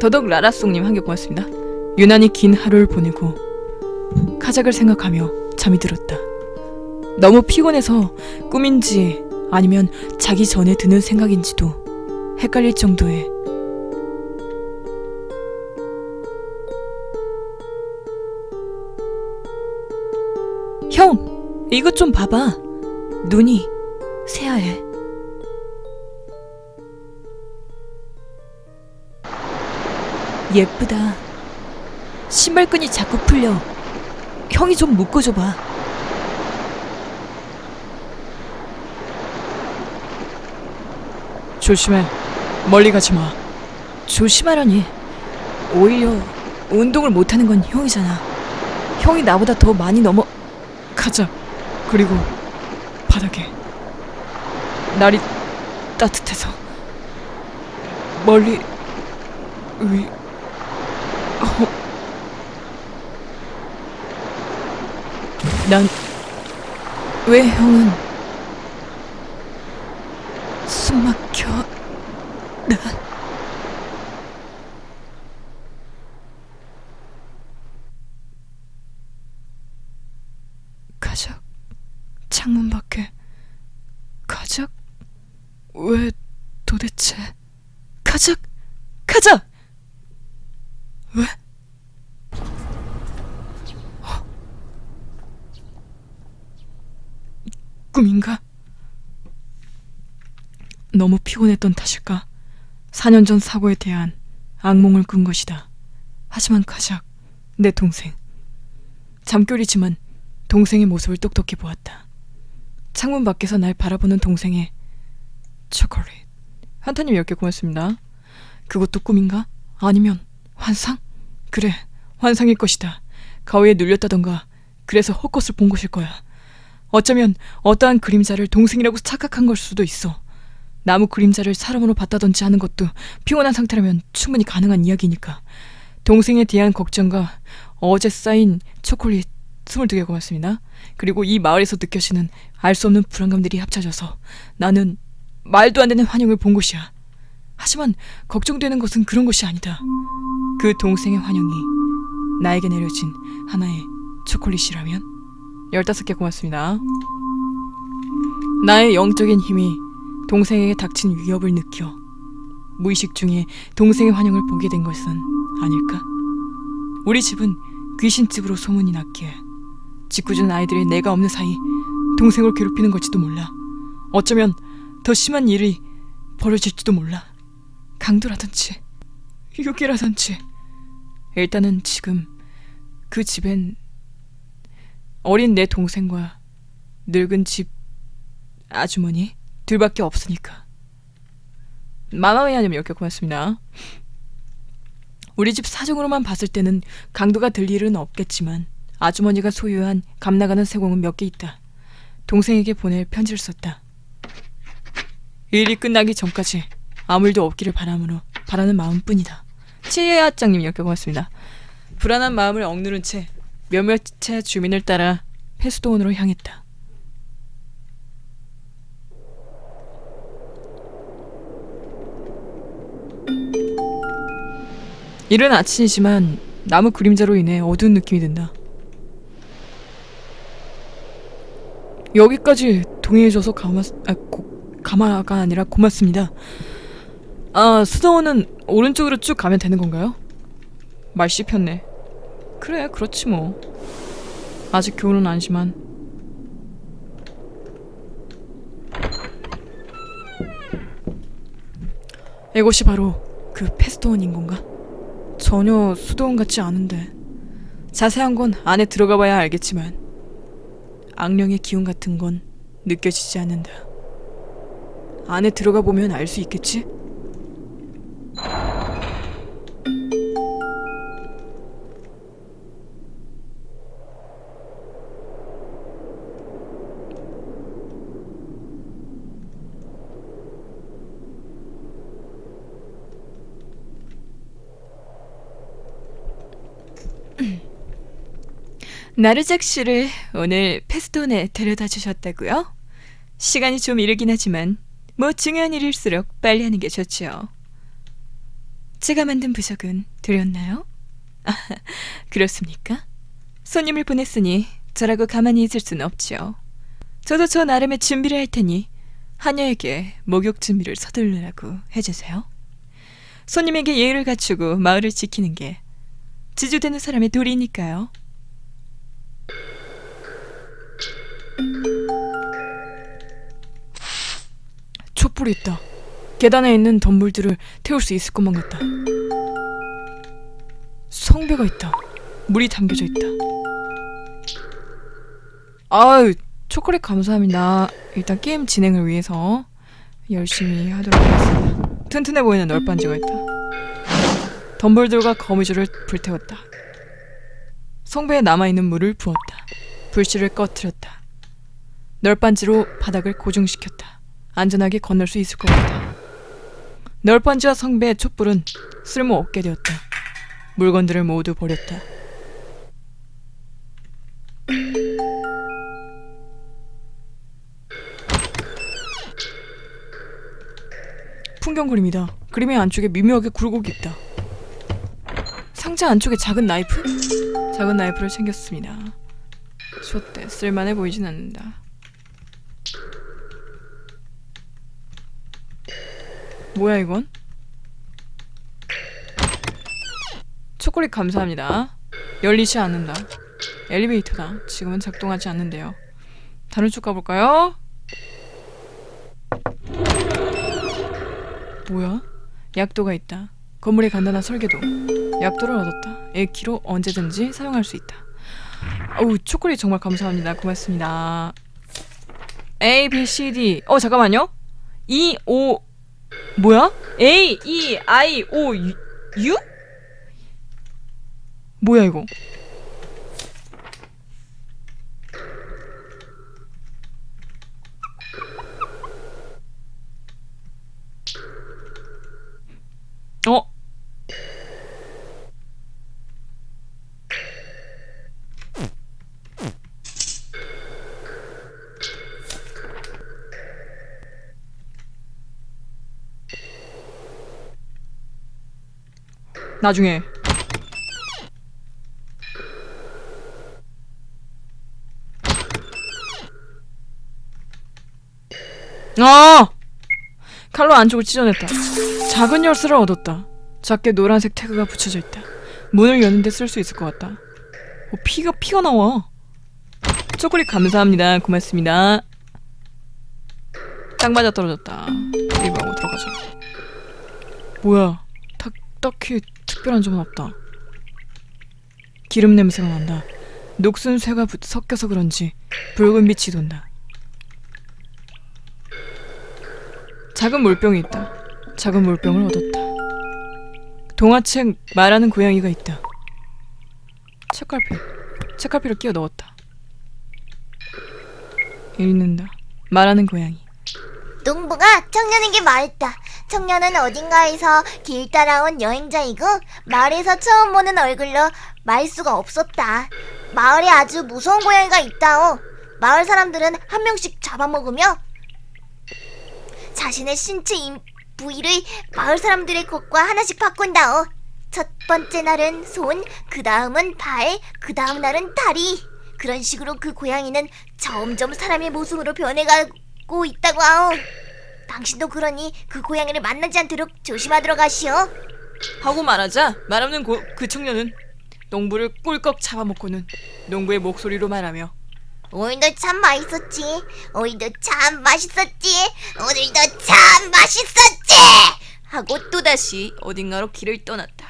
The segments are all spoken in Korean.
더덕 라라송님 한 개 고맙습니다. 유난히 긴 하루를 보내고 카작을 생각하며 잠이 들었다. 너무 피곤해서 꿈인지 아니면 자기 전에 드는 생각인지도 헷갈릴 정도의 형, 이것 좀 봐봐. 눈이 새하얘. 예쁘다. 신발끈이 자꾸 풀려. 형이 좀 묶어줘봐. 조심해. 멀리 가지 마. 조심하라니. 오히려 운동을 못하는 건 형이잖아. 형이 나보다 더 많이 넘어. 가자. 그리고 바닥에 날이 따뜻해서 멀리 위 어. 난 왜 형은 숨 막혀 나 가작 창문 밖에 가작 왜 도대체 가작 가작 왜 어? 꿈인가 너무 피곤했던 탓일까 4년 전 사고에 대한 악몽을 꾼 것이다 하지만 가작 내 동생 잠결이지만 동생의 모습을 똑똑히 보았다. 창문 밖에서 날 바라보는 동생의 초콜릿. 한타님 10개 고맙습니다. 그것도 꿈인가? 아니면 환상? 그래, 환상일 것이다. 가위에 눌렸다던가 그래서 헛것을 본 것일 거야. 어쩌면 어떠한 그림자를 동생이라고 착각한 걸 수도 있어. 나무 그림자를 사람으로 봤다든지 하는 것도 피곤한 상태라면 충분히 가능한 이야기니까. 동생에 대한 걱정과 어제 쌓인 초콜릿 22개 고맙습니다. 그리고 이 마을에서 느껴지는 알 수 없는 불안감들이 합쳐져서 나는 말도 안 되는 환영을 본 것이야. 하지만 걱정되는 것은 그런 것이 아니다. 그 동생의 환영이 나에게 내려진 하나의 초콜릿이라면 15개 고맙습니다. 나의 영적인 힘이 동생에게 닥친 위협을 느껴 무의식 중에 동생의 환영을 보게 된 것은 아닐까? 우리 집은 귀신집으로 소문이 났기에 짓궂은 아이들이 내가 없는 사이 동생을 괴롭히는 걸지도 몰라. 어쩌면 더 심한 일이 벌어질지도 몰라. 강도라든지 유기라든지 일단은 지금 그 집엔 어린 내 동생과 늙은 집 아주머니 둘밖에 없으니까. 마마미아님 이렇게 고맙습니다. 우리 집 사정으로만 봤을 때는 강도가 될 일은 없겠지만 아주머니가 소유한 감나가는 세공은 몇 개 있다. 동생에게 보낼 편지를 썼다. 일이 끝나기 전까지 아무 일도 없기를 바람으로 바라는 마음뿐이다. 치예아짱님 이렇게 고맙습니다. 불안한 마음을 억누른 채 몇몇의 주민을 따라 폐수도원으로 향했다. 이른 아침이지만 나무 그림자로 인해 어두운 느낌이 든다. 여기까지 동의해줘서 가마, 아, 고, 가마가 아니라 고맙습니다. 아, 수도원은 오른쪽으로 쭉 가면 되는 건가요? 말 씹혔네. 그래, 그렇지 뭐. 아직 교훈은 아니지만. 이곳이 바로 그 패스트원인 건가? 전혀 수도원 같지 않은데. 자세한 건 안에 들어가 봐야 알겠지만. 악령의 기운 같은 건 느껴지지 않는다. 안에 들어가 보면 알 수 있겠지? 나르작 씨를 오늘 페스톤에 데려다 주셨다고요? 시간이 좀 이르긴 하지만 뭐 중요한 일일수록 빨리 하는 게 좋죠. 제가 만든 부적은 드렸나요? 아, 그렇습니까? 손님을 보냈으니 저라고 가만히 있을 순 없죠. 저도 저 나름의 준비를 할 테니 하녀에게 목욕 준비를 서두르라고 해주세요. 손님에게 예의를 갖추고 마을을 지키는 게 지주되는 사람의 도리니까요. 촛불이 있다. 계단에 있는 덤불들을 태울 수 있을 것만 같다. 성배가 있다. 물이 담겨져 있다. 아유, 초콜릿 감사합니다. 일단 게임 진행을 위해서 열심히 하도록 하겠습니다. 튼튼해 보이는 널빤지가 있다. 덤불들과 거미줄을 불태웠다. 성배에 남아있는 물을 부었다. 불씨를 꺼뜨렸다. 널빤지로 바닥을 고정시켰다. 안전하게 건널 수 있을 것 같다. 널빤지와 성배의 촛불은 쓸모없게 되었다. 물건들을 모두 버렸다. 풍경 그림이다. 그림의 안쪽에 미묘하게 굴곡이 있다. 상자 안쪽에 작은 나이프? 작은 나이프를 챙겼습니다. 좋대. 쓸만해 보이진 않는다. 뭐야 이건? 초콜릿 감사합니다. 열리지 않는다. 엘리베이터다. 지금은 작동하지 않는데요. 다른 쪽 가볼까요? 뭐야? 약도가 있다. 건물의 간단한 설계도. 약도를 얻었다. 1kg 언제든지 사용할 수 있다. 어우 초콜릿 정말 감사합니다. 고맙습니다. A, B, C, D. 어 잠깐만요. E, O 뭐야? A, E, I, O, U? 뭐야 이거? 어? 나중에 아! 칼로 안쪽을 찢어냈다. 작은 열쇠를 얻었다. 작게 노란색 태그가 붙여져 있다. 문을 여는데 쓸 수 있을 것 같다. 어, 피가 피가 나와. 초콜릿 감사합니다. 고맙습니다. 딱 맞아 떨어졌다. 하고 들어가자. 뭐야? 딱 딱히 특별한 점은 없다. 기름 냄새가 난다. 녹슨 쇠가 붙- 섞여서 그런지 붉은 빛이 돈다. 작은 물병이 있다. 작은 물병을 얻었다. 동화책 말하는 고양이가 있다. 책갈피. 책갈피를 끼워 넣었다. 읽는다. 말하는 고양이. 농부가 청년에게 말했다. 청년은 어딘가에서 길 따라온 여행자이고 마을에서 처음 보는 얼굴로 말 수가 없었다. 마을에 아주 무서운 고양이가 있다오. 마을 사람들은 한 명씩 잡아먹으며 자신의 신체 임- 부위를 마을 사람들의 것과 하나씩 바꾼다오. 첫 번째 날은 손, 그 다음은 발, 그 다음 날은 다리. 그런 식으로 그 고양이는 점점 사람의 모습으로 변해가고 있다고 하오. 당신도 그러니 그 고양이를 만나지 않도록 조심하도록 하시오. 하고 말하자 말 없는 고, 그 청년은 농부를 꿀꺽 잡아먹고는 농부의 목소리로 말하며 오늘도 참 맛있었지. 오늘도 참 맛있었지. 오늘도 참 맛있었지. 하고 또다시 어딘가로 길을 떠났다.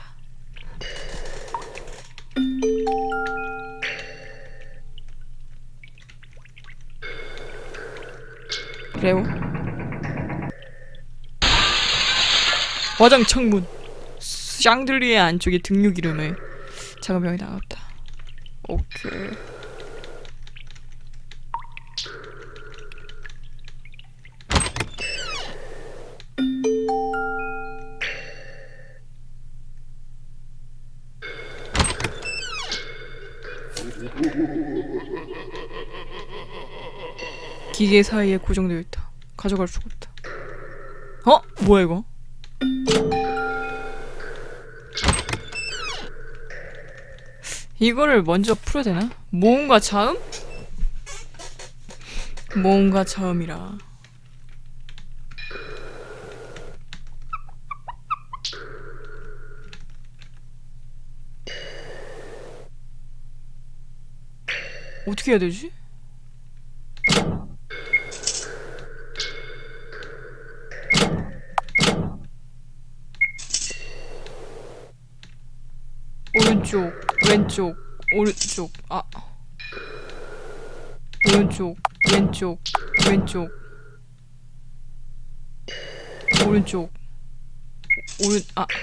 그래요? 화장 창문 샹들리에 안쪽에 등육 이름을 작은 병이 나왔다. 오케이. 기계 사이에 고정되어 있다. 가져갈 수가 없다. 어? 뭐야 이거? 이거를 먼저 풀어야 되나? 모음과 자음? 모음과 자음이라 어떻게 해야 되지? 오른쪽, 왼쪽, 오른쪽, 아. 오른쪽, 왼쪽, 왼쪽. 오른쪽. 오른, 아.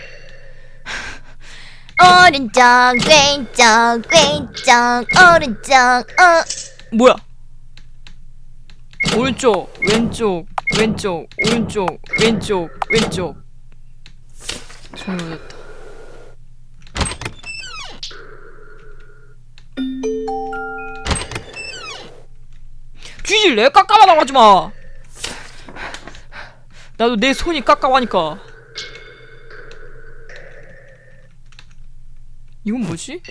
오른쪽 왼쪽 왼쪽 오른쪽 어 뭐야? 오른쪽, 왼쪽, 왼쪽, 오른쪽, 왼쪽, 왼쪽. 잘못 쥐질래? 깎아만 하지 마. 나도 내 손이 깎아하니까. 이건 뭐지?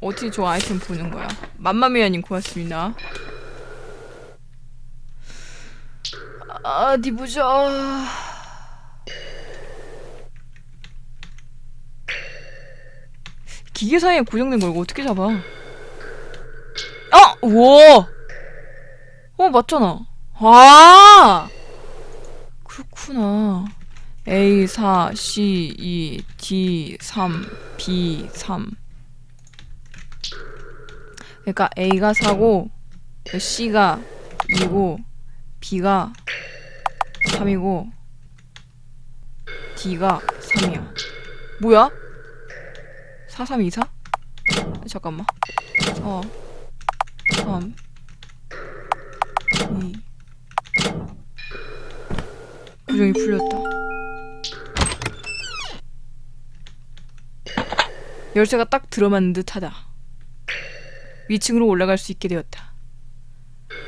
어떻게 저 아이템 보는 거야? 맘마미아님 고맙습니다. 아, 어디 보자. 기계 사이에 고정된 걸 어떻게 잡아? 아, 우와. 어, 맞잖아. 아, 그렇구나. A 4, C 2, D 3, B 3. 그러니까 A가 4고 C가 2고 B가 3이고 D가 3이야. 뭐야? 4, 3, 2, 4? 잠깐만. 4, 3, 2. 고정이 풀렸다. 열쇠가 딱 들어맞는 듯하다. 위층으로 올라갈 수 있게 되었다.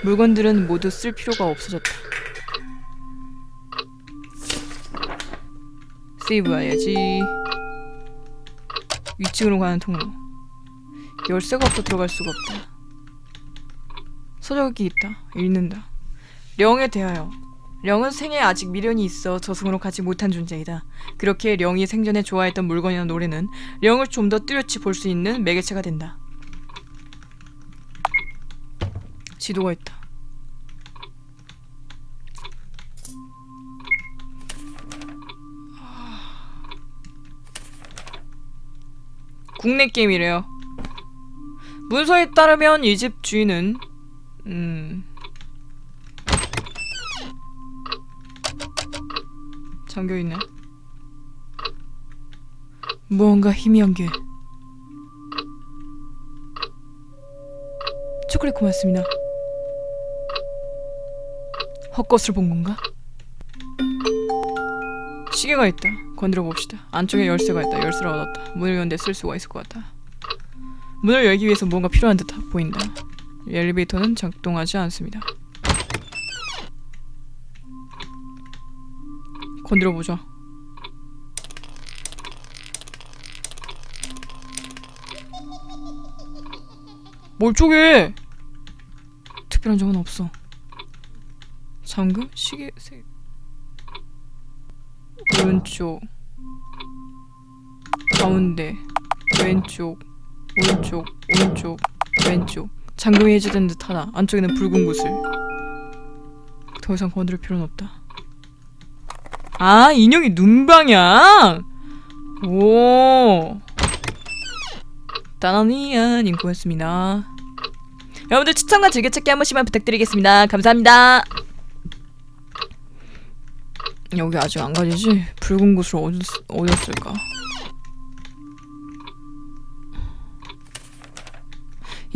물건들은 모두 쓸 필요가 없어졌다. 세이브해야지. 위층으로 가는 통로. 열쇠가 없어 들어갈 수가 없다. 서적이 있다. 읽는다. 령에 대하여. 령은 생에 아직 미련이 있어 저승으로 가지 못한 존재이다. 그렇게 령이 생전에 좋아했던 물건이나 노래는 령을 좀 더 뚜렷이 볼 수 있는 매개체가 된다. 지도가 있다. 국내 게임이래요. 문서에 따르면 이 집 주인은 음 잠겨 있네. 무언가 희미한 게. 초콜릿 고맙습니다. 헛것을 본 건가? 시계가 있다. 건드려 봅시다. 안쪽에 열쇠가 있다. 열쇠를 얻었다. 문을 여는데 쓸 수가 있을 것 같다. 문을 열기 위해서 무언가 필요한 듯 보인다. 엘리베이터는 작동하지 않습니다. 건드려 보자. 뭘 쪼개? 특별한 점은 없어. 잠금? 시계 세. 오른쪽 가운데 왼쪽 오른쪽 오른쪽 왼쪽 잠금이 해제된 듯하다. 안쪽에는 붉은 구슬. 더 이상 건드릴 필요는 없다. 아 인형이 눈 방향. 오. 따나니아 님 고맙습니다. 여러분들 추천과 즐겨찾기 한 번씩만 부탁드리겠습니다. 감사합니다. 여기 아직 안 가지지? 붉은 구슬 어디, 어디였을까?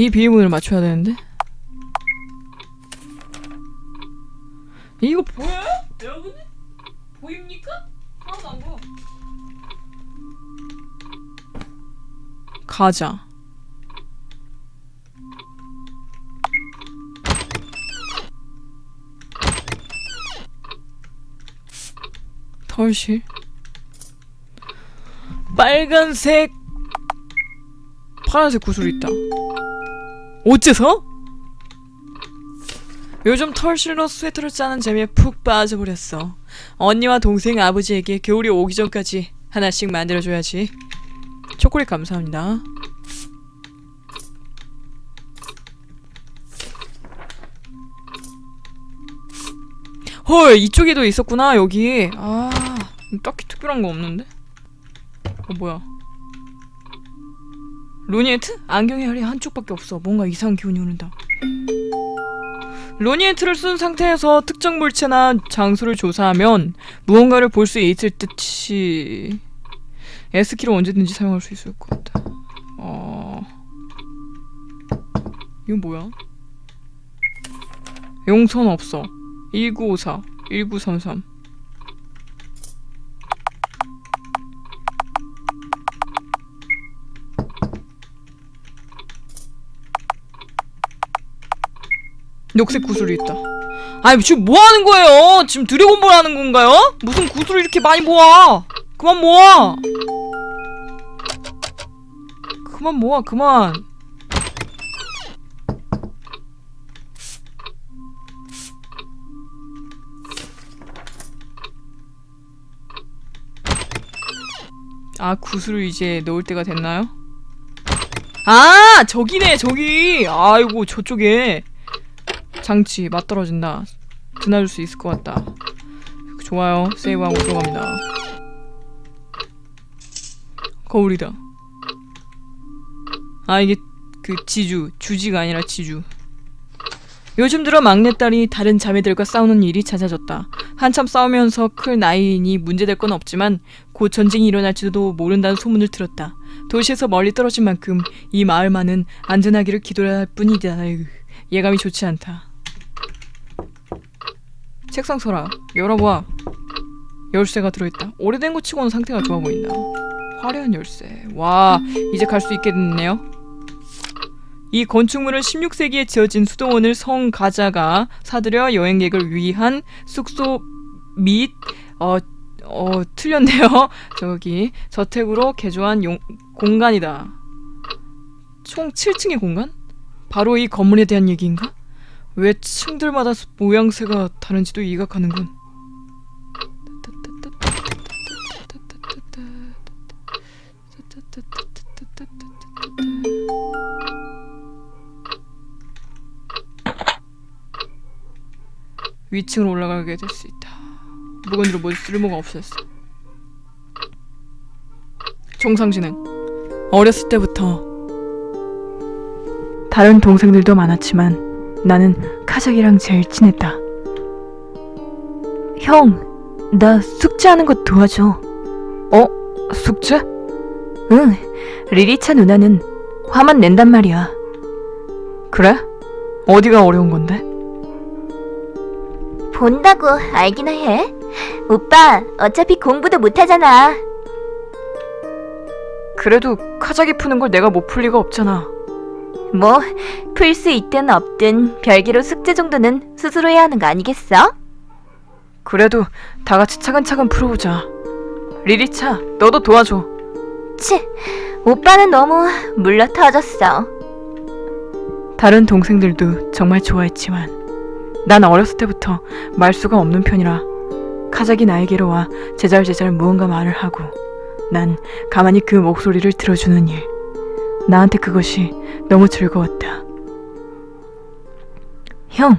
이 비밀문을 맞춰야 되는데? 이거 보여요? 여러분들? 보입니까? 하나도 안 보여. 가자. 털실. 빨간색 파란색 구슬이 있다. 어째서? 요즘 털실로 스웨터를 짜는 재미에 푹 빠져버렸어. 언니와 동생 아버지에게 겨울이 오기 전까지 하나씩 만들어줘야지. 초콜릿 감사합니다. 헐 이쪽에도 있었구나 여기. 아 딱히 특별한 거 없는데? 어 뭐야? 로니에트? 안경의 알이 한쪽밖에 없어. 뭔가 이상한 기운이 흐른다. 로니에트를 쓴 상태에서 특정 물체나 장소를 조사하면 무언가를 볼 수 있을 듯이 S키를 언제든지 사용할 수 있을 것 같다. 어... 이건 뭐야? 용선 없어. 1954, 1933. 녹색 구슬이 있다. 아니 지금 뭐 하는 거예요? 지금 드래곤볼 하는 건가요? 무슨 구슬을 이렇게 많이 모아? 그만 모아. 그만 모아 그만. 아 구슬을 이제 넣을 때가 됐나요? 아 저기네 저기. 아이고 저쪽에. 장치 맞떨어진다. 드나들 수 있을 것 같다. 좋아요. 세이브하고 들어갑니다. 거울이다. 아 이게 그 지주 주지가 아니라 지주. 요즘 들어 막내딸이 다른 자매들과 싸우는 일이 잦아졌다. 한참 싸우면서 클 나이니 문제될 건 없지만 곧 전쟁이 일어날지도 모른다는 소문을 들었다. 도시에서 멀리 떨어진 만큼 이 마을만은 안전하기를 기도할 뿐이다. 예감이 좋지 않다. 책상 서라 열어봐. 열쇠가 들어있다. 오래된 거 치고는 상태가 좋아 보인다. 화려한 열쇠. 와 이제 갈 수 있게 됐네요. 이 건축물은 16세기에 지어진 수도원을 성 가자가 사들여 여행객을 위한 숙소 및 어, 어 틀렸네요. 저기 저택으로 개조한 용, 공간이다. 총 7층의 공간? 바로 이 건물에 대한 얘기인가? 왜 층들마다 모양새가 다른지도 이해가 가는군. 위층으로 올라가게 될 수 있다. 물건으로 뭐 쓸모가 없었어. 정상 진행. 어렸을 때부터 다른 동생들도 많았지만 나는 카작이랑 제일 친했다. 형, 나 숙제하는 거 도와줘. 어? 숙제? 응, 리리차 누나는 화만 낸단 말이야. 그래? 어디가 어려운 건데? 본다고 알기나 해. 오빠, 어차피 공부도 못하잖아. 그래도 카작이 푸는 걸 내가 못 풀 리가 없잖아. 뭐, 풀 수 있든 없든 별개로 숙제 정도는 스스로 해야 하는 거 아니겠어? 그래도 다 같이 차근차근 풀어보자. 리리차, 너도 도와줘. 치, 오빠는 너무 물러 터졌어. 다른 동생들도 정말 좋아했지만 난 어렸을 때부터 말수가 없는 편이라 카작이 나에게로 와 제잘제잘 무언가 말을 하고 난 가만히 그 목소리를 들어주는 일 나한테 그것이 너무 즐거웠다 형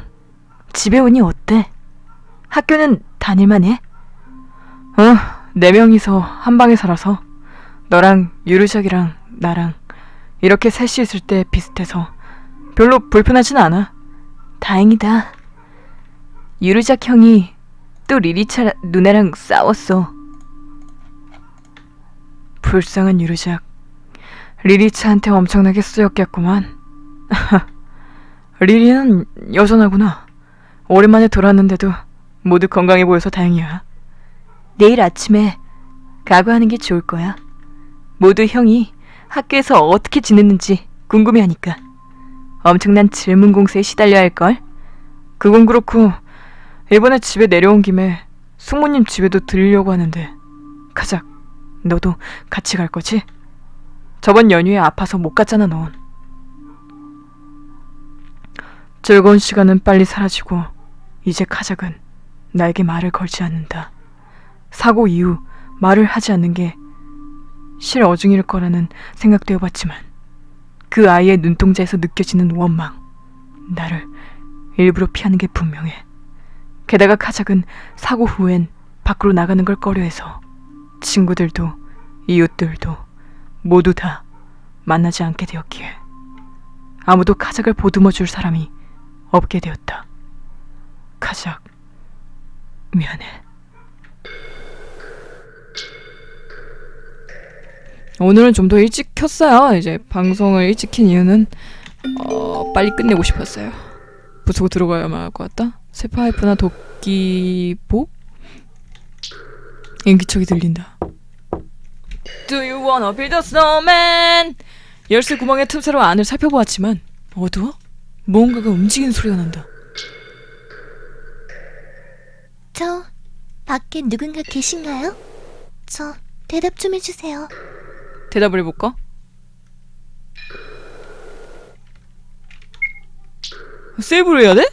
집에 오니 어때? 학교는 다닐만 해? 어, 네 명이서 한 방에 살아서 너랑 유르샥이랑 나랑 이렇게 셋이 있을 때 비슷해서 별로 불편하진 않아. 다행이다. 유르작 형이 또 리리차 누나랑 싸웠어. 불쌍한 유르작. 리리차한테 엄청나게 쓰였겠구만. 리리는 여전하구나. 오랜만에 돌아왔는데도 모두 건강해 보여서 다행이야. 내일 아침에 각오하는 게 좋을 거야. 모두 형이 학교에서 어떻게 지냈는지 궁금해하니까. 엄청난 질문 공세에 시달려야 할걸? 그건 그렇고 이번에 집에 내려온 김에 숙모님 집에도 들리려고 하는데 가자 너도 같이 갈 거지? 저번 연휴에 아파서 못 갔잖아 넌. 즐거운 시간은 빨리 사라지고 이제 카작은 나에게 말을 걸지 않는다. 사고 이후 말을 하지 않는 게 실어중일 거라는 생각도 해봤지만 그 아이의 눈동자에서 느껴지는 원망 나를 일부러 피하는 게 분명해. 게다가 카작은 사고 후엔 밖으로 나가는 걸 꺼려해서 친구들도 이웃들도 모두 다 만나지 않게 되었기에 아무도 카작을 보듬어 줄 사람이 없게 되었다. 카작 미안해. 오늘은 좀 더 일찍 켰어요. 이제 방송을 일찍 킨 이유는 어, 빨리 끝내고 싶었어요. 부수고 들어가야만 할 것 같다. 세파이프나 도끼보? 인기척이 들린다. Do you wanna build a snowman? 열쇠 구멍의 틈새로 안을 살펴보았지만 어두워? 무언가가 움직이는 소리가 난다. 저 밖에 누군가 계신가요? 저 대답 좀 해주세요. 대답을 해볼까? 세이브를 해야 돼?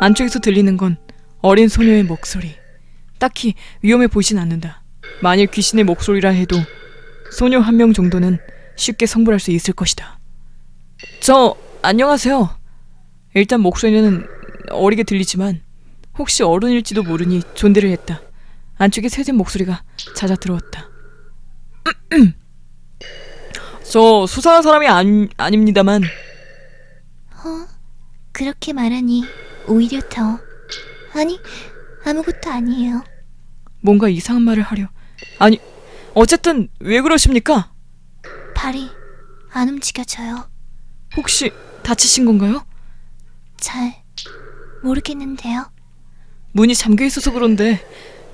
안쪽에서 들리는 건 어린 소녀의 목소리. 딱히 위험해 보이진 않는다. 만일 귀신의 목소리라 해도 소녀 한 명 정도는 쉽게 성불할 수 있을 것이다. 저 안녕하세요. 일단 목소리는 어리게 들리지만 혹시 어른일지도 모르니 존대를 했다. 안쪽에 세진 목소리가 잦아 들어왔다. 저 수상한 사람이 안, 아닙니다만 어? 그렇게 말하니 오히려 더 아니 아무것도 아니에요. 뭔가 이상한 말을 하려 아니 어쨌든 왜 그러십니까? 발이 안 움직여져요. 혹시 다치신 건가요? 잘 모르겠는데요. 문이 잠겨 있어서 그런데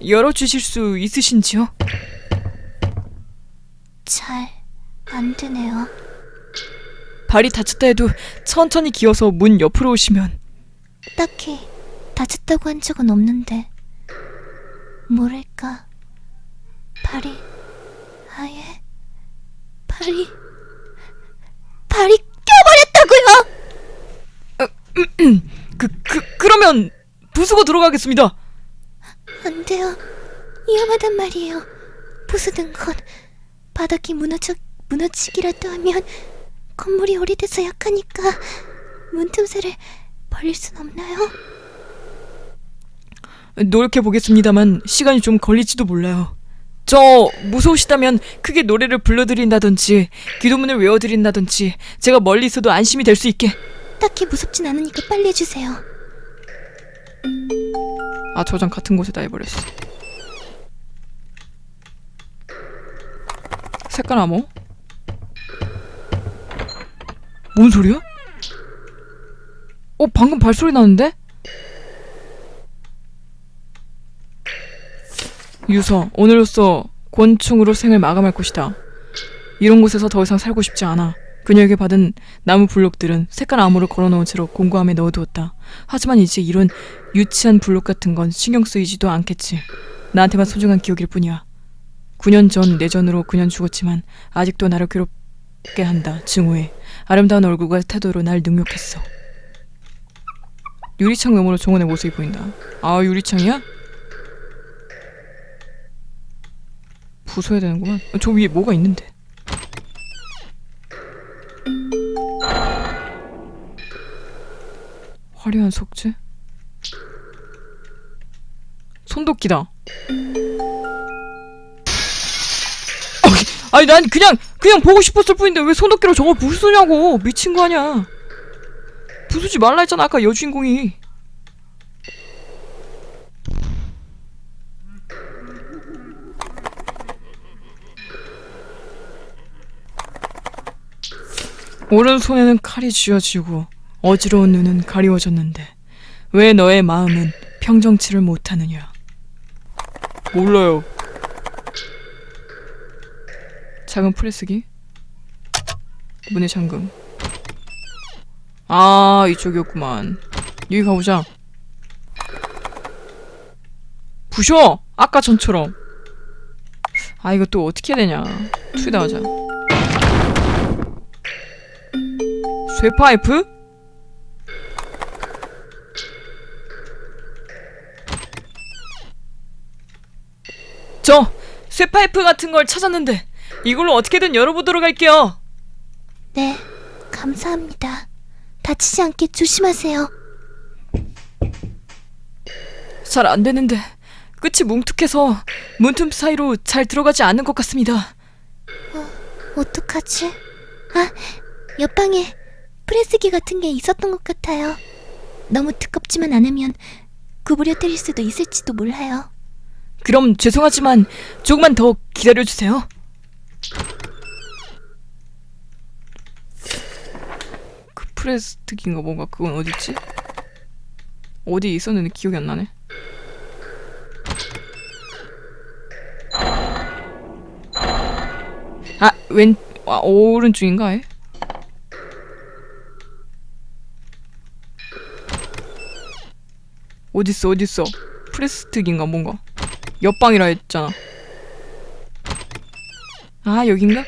열어 주실 수 있으신지요? 잘 안 되네요. 발이 다쳤다 해도 천천히 기어서 문 옆으로 오시면 딱히 다쳤다고 한 적은 없는데 뭐랄까 발이 아예 발이 발이 껴버렸다고요. 그, 그 그러면 부수고 들어가겠습니다. 안 돼요. 위험하단 말이에요. 부수든 건 바닥이 무너져 무너지기라도 하면 건물이 오래돼서 약하니까 문틈새를 벌릴 순 없나요? 노력해 보겠습니다만 시간이 좀 걸릴지도 몰라요. 저 무서우시다면 크게 노래를 불러드린다든지 기도문을 외워드린다든지 제가 멀리 있어도 안심이 될 수 있게. 딱히 무섭진 않으니까 빨리 해주세요. 아 저장 같은 곳에다 해버렸어. 색깔 암호? 뭔 소리야? 어 방금 발소리 나는데? 유서 오늘로써 권충으로 생을 마감할 것이다. 이런 곳에서 더 이상 살고 싶지 않아. 그녀에게 받은 나무 블록들은 색깔 암호를 걸어놓은 채로 공구함에 넣어두었다. 하지만 이제 이런 유치한 블록 같은 건 신경 쓰이지도 않겠지. 나한테만 소중한 기억일 뿐이야. 9년 전 내전으로 그년 죽었지만 아직도 나를 괴롭게 한다. 증오해. 아름다운 얼굴과 태도로 날 능욕했어. 유리창 너머로 종원의 모습이 보인다. 아 유리창이야? 부숴야 되는구만. 어, 저 위에 뭐가 있는데? 화려한 속죄? 손도끼다. 아니 난 그냥 그냥 보고 싶었을 뿐인데 왜 손도끼로 저걸 부수냐고 미친 거 아니야. 부수지 말라 했잖아 아까 여주인공이. 오른손에는 칼이 쥐어지고 어지러운 눈은 가리워졌는데 왜 너의 마음은 평정치를 못하느냐? 몰라요. 작은 프레스기? 문의 잠금. 아 이쪽이었구만. 여기 가보자. 부셔! 아까 전처럼. 아 이거 또 어떻게 해야 되냐 투에다 하자 쇠파이프? 저 쇠파이프 같은 걸 찾았는데 이걸로 어떻게든 열어보도록 할게요 네, 감사합니다. 다치지 않게 조심하세요. 잘 안 되는데 끝이 뭉툭해서 문틈 사이로 잘 들어가지 않는 것 같습니다 어떡하지? 아, 옆방에 프레스기 같은 게 있었던 것 같아요. 너무 두껍지만 않으면 구부려 때릴 수도 있을지도 몰라요. 그럼 죄송하지만 조금만 더 기다려주세요 그 프레스틱인가 뭔가 그건 어딨지? 어디 있었는데 기억이 안 나네 아, 왼, 아, 오른쪽인가, 아 어딨어, 어딨어? 프레스틱인가, 뭔가. 옆방이라 했잖아. 아, 여긴가?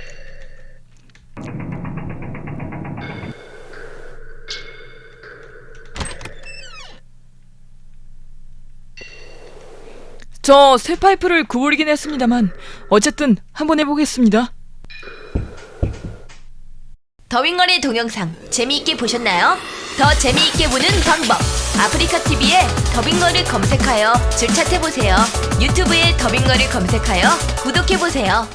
저 새 파이프를 구부리긴 했습니다만 어쨌든 한번 해보겠습니다. 더빙걸의 동영상 재미있게 보셨나요? 더 재미있게 보는 방법. 아프리카 TV에 더빙걸을 검색하여 즐 찾해보세요. 유튜브에 더빙걸을 검색하여 구독해보세요